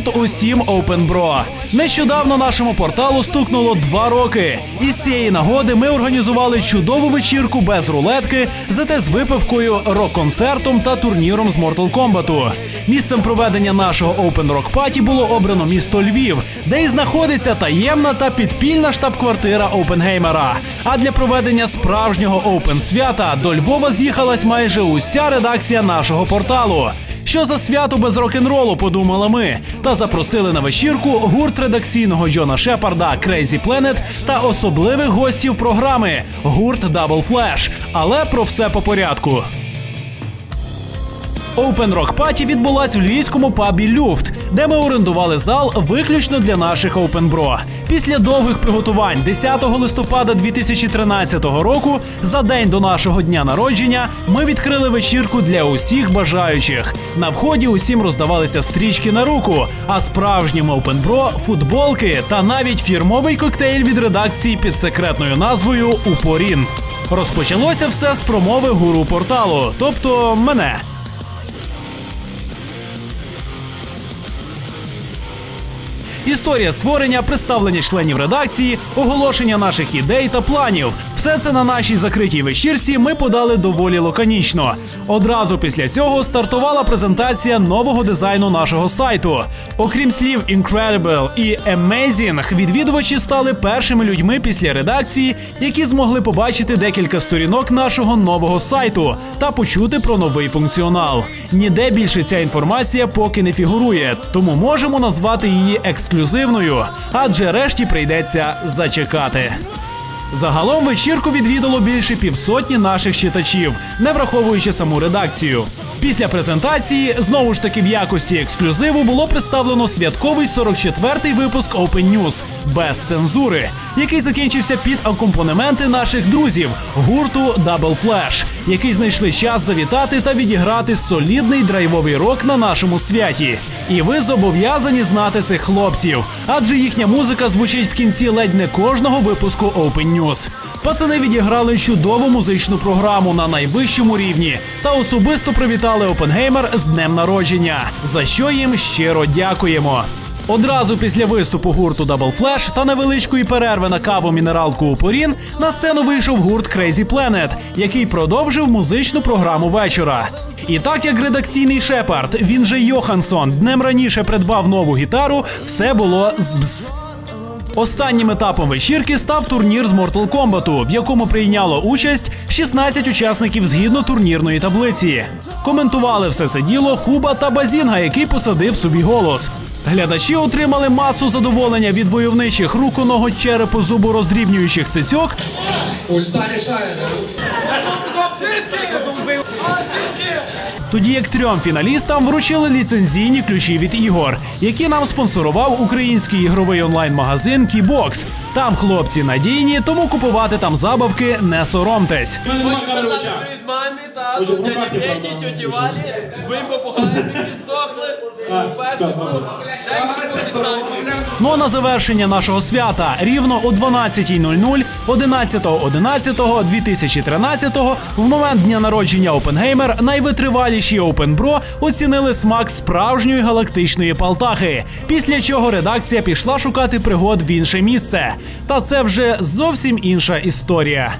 привіт усім Open Bro! Нещодавно нашому порталу стукнуло два роки. І з цієї нагоди ми організували чудову вечірку без рулетки, зате з випивкою, рок-концертом та турніром з Mortal Kombat. Місцем проведення нашого Open Rock Party було обрано місто Львів, де і знаходиться таємна та підпільна штаб-квартира Опенгеймера. А для проведення справжнього Open свята до Львова з'їхалась майже уся редакція нашого порталу. Що за свято без рок-н-ролу, подумали ми, та запросили на вечірку гурт редакційного Джона Шепарда Crazy Planet та особливих гостів програми гурт Double Flash. Але про все по порядку. Open Rock Party відбулась в львівському пабі Люфт, де ми орендували зал виключно для наших Bro. Після довгих приготувань 10 листопада 2013 року, за день до нашого дня народження, ми відкрили вечірку для усіх бажаючих. На вході усім роздавалися стрічки на руку, а справжнім Bro – футболки та навіть фірмовий коктейль від редакції під секретною назвою Упорін. Розпочалося все з промови гуру порталу, тобто мене. Історія створення, представлення членів редакції, оголошення наших ідей та планів. Все це на нашій закритій вечірці ми подали доволі лаконічно. Одразу після цього стартувала презентація нового дизайну нашого сайту. Окрім слів «incredible» і «amazing», відвідувачі стали першими людьми після редакції, які змогли побачити декілька сторінок нашого нового сайту та почути про новий функціонал. Ніде більше ця інформація поки не фігурує, тому можемо назвати її ексклюзивною, адже решті прийдеться зачекати. Загалом вечірку відвідало більше півсотні наших читачів, не враховуючи саму редакцію. Після презентації, знову ж таки в якості ексклюзиву, було представлено святковий 44-й випуск Open News без цензури, який закінчився під акомпанементи наших друзів гурту Double Flash, які знайшли час завітати та відіграти солідний драйвовий рок на нашому святі. І ви зобов'язані знати цих хлопців, адже їхня музика звучить в кінці ледь не кожного випуску Open News. Пацани відіграли чудову музичну програму на найвищому рівні та особисто привітали Опенгеймер з днем народження, за що їм щиро дякуємо. Одразу після виступу гурту Double Flash та невеличкої перерви на каву мінералку Упорін на сцену вийшов гурт Crazy Planet, який продовжив музичну програму вечора. І так як редакційний Шепард, він же Йохансон, днем раніше придбав нову гітару, все було збз. Останнім етапом вечірки став турнір з Mortal Kombat, в якому прийняло участь 16 учасників згідно турнірної таблиці. Коментували все це діло Хуба та Базінга, який посадив собі голос. Глядачі отримали масу задоволення від войовничих руку, ногу, черепу, зубороздрібнюючих цицьок Ульта рішає, да? Тоді як трьом фіналістам вручили ліцензійні ключі від ігор, які нам спонсорував український ігровий онлайн-магазин Кібокс. Там хлопці надійні, тому купувати там забавки не соромтесь. Ще Ну а на завершення нашого свята рівно о 12.00 11.11.2013 в момент дня народження Опенгеймер найвитриваліші Опенбро оцінили смак справжньої галактичної палтахи. Після чого редакція пішла шукати пригод в інше місце. Та це вже зовсім інша історія.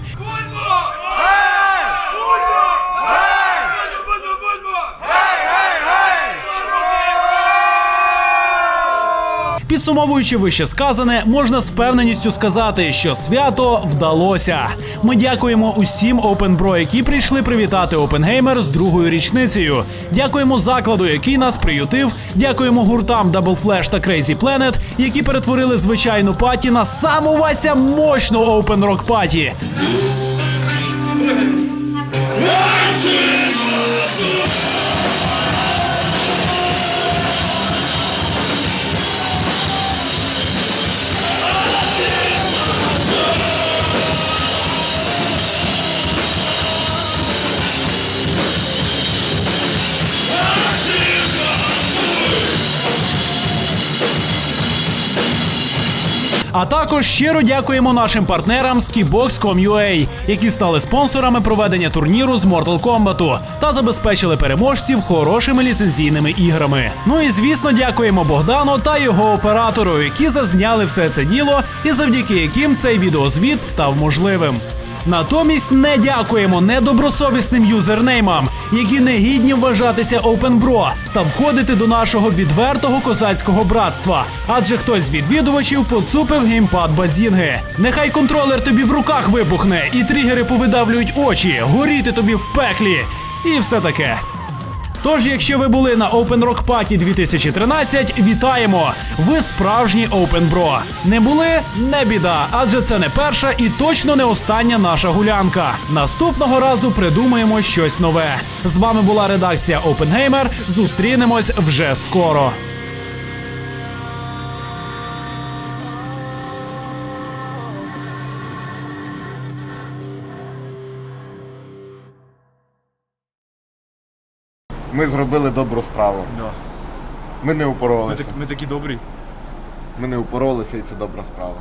Підсумовуючи вище сказане, можна з впевненістю сказати, що свято вдалося. Ми дякуємо усім OpenBro, які прийшли привітати Опенгеймер з другою річницею. Дякуємо закладу, який нас приютив. Дякуємо гуртам Double Flash та Crazy Planet, які перетворили звичайну паті на саму Вася мощну Open Rock паті. А також щиро дякуємо нашим партнерам з Keybox.com.ua, які стали спонсорами проведення турніру з Mortal Kombat та забезпечили переможців хорошими ліцензійними іграми. Ну і звісно, дякуємо Богдану та його оператору, які зазняли все це діло, і завдяки яким цей відеозвіт став можливим. Натомість не дякуємо недобросовісним юзернеймам, які не гідні вважатися OpenBro та входити до нашого відвертого козацького братства. Адже хтось з відвідувачів поцупив геймпад базінги. Нехай контролер тобі в руках вибухне, і тригери повидавлюють очі, горіти тобі в пеклі, і все таке. Тож, якщо ви були на Open Rock Party 2013, вітаємо! Ви справжні Open Bro. Не були? Не біда, адже це не перша і точно не остання наша гулянка. Наступного разу придумаємо щось нове. З вами була редакція Open Gamer. Зустрінемось вже скоро. Ми зробили добру справу. Да. Ми не Ми, упоролися. так, ми такі добрі. Ми не упоролися, і це добра справа.